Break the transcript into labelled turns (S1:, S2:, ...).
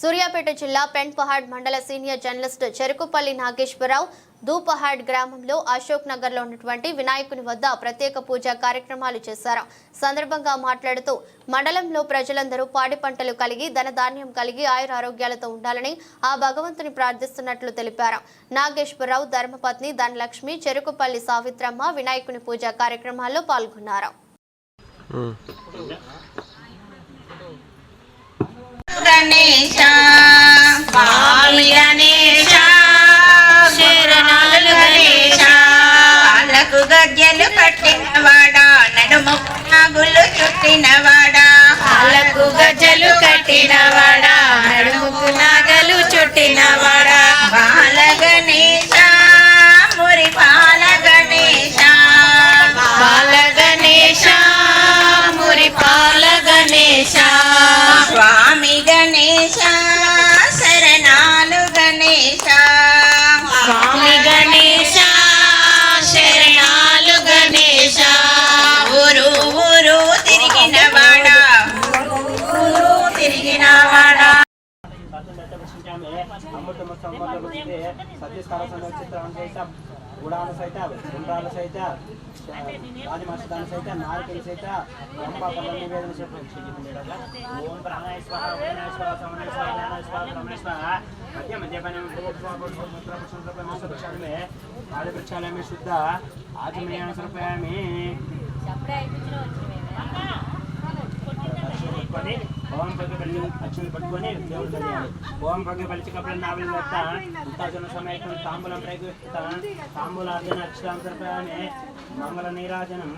S1: సూర్యాపేట జిల్లా పెన్పహాడ్ మండల senior journalist Cherukupalli Nageswararao Dupahad గ్రామంలో అశోక్ నగర్లో ఉన్నటువంటి వినాయకుని వద్ద ప్రత్యేక పూజా కార్యక్రమాలు చేశారు. సందర్భంగా మాట్లాడుతూ మండలంలో ప్రజలందరూ పాడి పంటలు కలిగి ధనధాన్యం కలిగి ఆయుర ఆరోగ్యాలతో ఉండాలని ఆ భగవంతుని ప్రార్థిస్తున్నట్లు తెలిపారు. నాగేశ్వరరావు ధర్మపత్ని ధనలక్ష్మి చెరుకుపల్లి సావిత్రమ్మ వినాయకుని పూజా కార్యక్రమాల్లో పాల్గొన్నారు.
S2: గజ్జలు కట్టినవాడా నడుము నాగులు చుట్టినవాడా కాళ్ళకు గజలు కట్టినవాడా
S3: గుడాల సహిత గుండ్రాల సహిత రాజమర్షదాన సహిత నాయకుల సహిత రంభ పల్ల నివేదన సహిత ఓం ప్రాణేశ్వర ప్రాణేశ్వర సమనేశ్వర జ్ఞానేశ్వర బ్రహ్మేశ్వర మధ్య మధ్యపనే పుష్పమే ఆది వృక్షాలమే శుద్ధ ఆచమయాన సమర్పయామి ఓం పగ్గి పల్లి అక్షులు పట్టుకొని దేవుడు తెలియాలి ఓం పగ్గి పలిచి కప్పుడు నావలి వద్ద ఉత్తాజన సమయకం తాంబూలం ప్రయోగిస్తా తాంబూలార్జన అక్షరాంతరపయాన్ని మంగళ నీరాజనం.